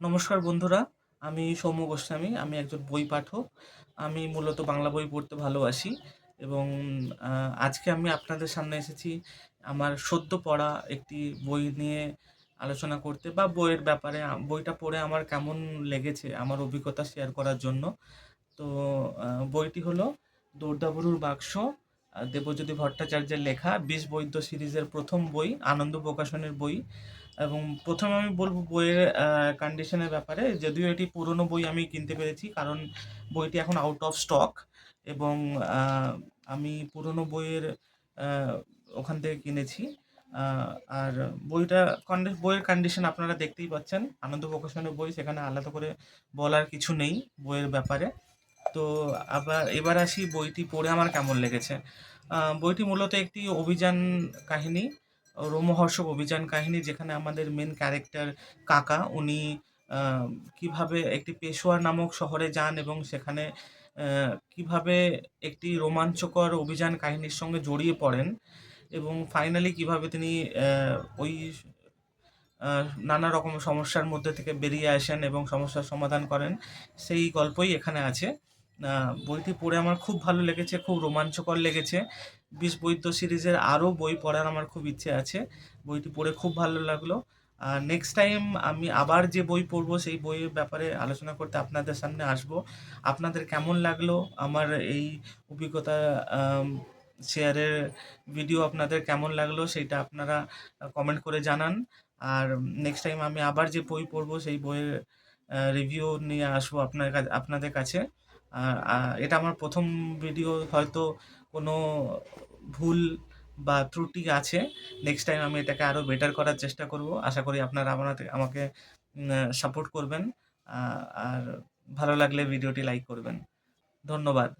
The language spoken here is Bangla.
নমস্কার বন্ধুরা, আমি সৌম্য গোস্বামী, আমি একজন বই পাঠক। আমি মূলত বাংলা বই পড়তে ভালোবাসি এবং আজকে আমি আপনাদের সামনে এসেছি আমার সদ্য পড়া একটি বই নিয়ে আলোচনা করতে বা বইয়ের ব্যাপারে, বইটা পড়ে আমার কেমন লেগেছে, আমার অভিজ্ঞতা শেয়ার করার জন্য। তো বইটি হলো দৌড়াবুরুর বাক্স দেবজ্যোতি ভট্টাচার্যের লেখা বিষ বৈদ্য সিরিজের প্রথম বই, আনন্দ প্রকাশনের বই। এবং প্রথমে আমি বলব বইয়ের কন্ডিশনের ব্যাপারে। যদিও এটি পুরনো বই আমি কিনতে পেরেছি, কারণ বইটি এখন আউট অফ স্টক এবং আমি পুরনো বইয়ের ওখান থেকে কিনেছি। আর বইটা বইয়ের কন্ডিশন আপনারা দেখতেই পাচ্ছেন। আনন্দ প্রকাশনের বই, সেখানে আলাদা করে বলার কিছু নেই বইয়ের ব্যাপারে। তো আবার, এবার আসি বইটি পড়ে আমার কেমন লেগেছে। বইটি মূলত একটি অভিযান কাহিনী, রোমহর্ষক অভিযান কাহিনী, যেখানে আমাদের মেন ক্যারেক্টার কাকা, উনি কীভাবে একটি পেশোয়ার নামক শহরে যান এবং সেখানে কীভাবে একটি রোমাঞ্চকর অভিযান কাহিনীর সঙ্গে জড়িয়ে পড়েন এবং ফাইনালি কীভাবে তিনি ওই নানা রকম সমস্যার মধ্যে থেকে বেরিয়ে আসেন এবং সমস্যার সমাধান করেন, সেই গল্পই এখানে আছে। বইটি পড়ে আমার খুব ভালো লেগেছে, খুব রোমাঞ্চকর লেগেছে। বিষ বৈদ্য সিরিজের আরও বই পড়ার আমার খুব ইচ্ছে আছে। বইটি পড়ে খুব ভালো লাগল। আর নেক্সট টাইম আমি আবার যে বই পড়ব, সেই বইয়ের ব্যাপারে আলোচনা করতে আপনাদের সামনে আসব। আপনাদের কেমন লাগল? আমার এই অভিজ্ঞতা শেয়ারের ভিডিও আপনাদের কেমন লাগল সেইটা আপনারা কমেন্ট করে জানান। আর নেক্সট টাইম আমি আবার যে বই পড়ব, সেই বইয়ের রিভিউ নিয়ে আসব আপনার আপনাদের কাছে। আর এটা আমার প্রথম ভিডিও হয়তো কোনো ভুল বা ত্রুটি আছে। নেক্সট টাইম আমি এটাকে আরও বেটার করার চেষ্টা করব। আশা করি আপনারা আমার আমাকে সাপোর্ট করবেন। আর ভালো লাগলে ভিডিওটি লাইক করবেন। ধন্যবাদ।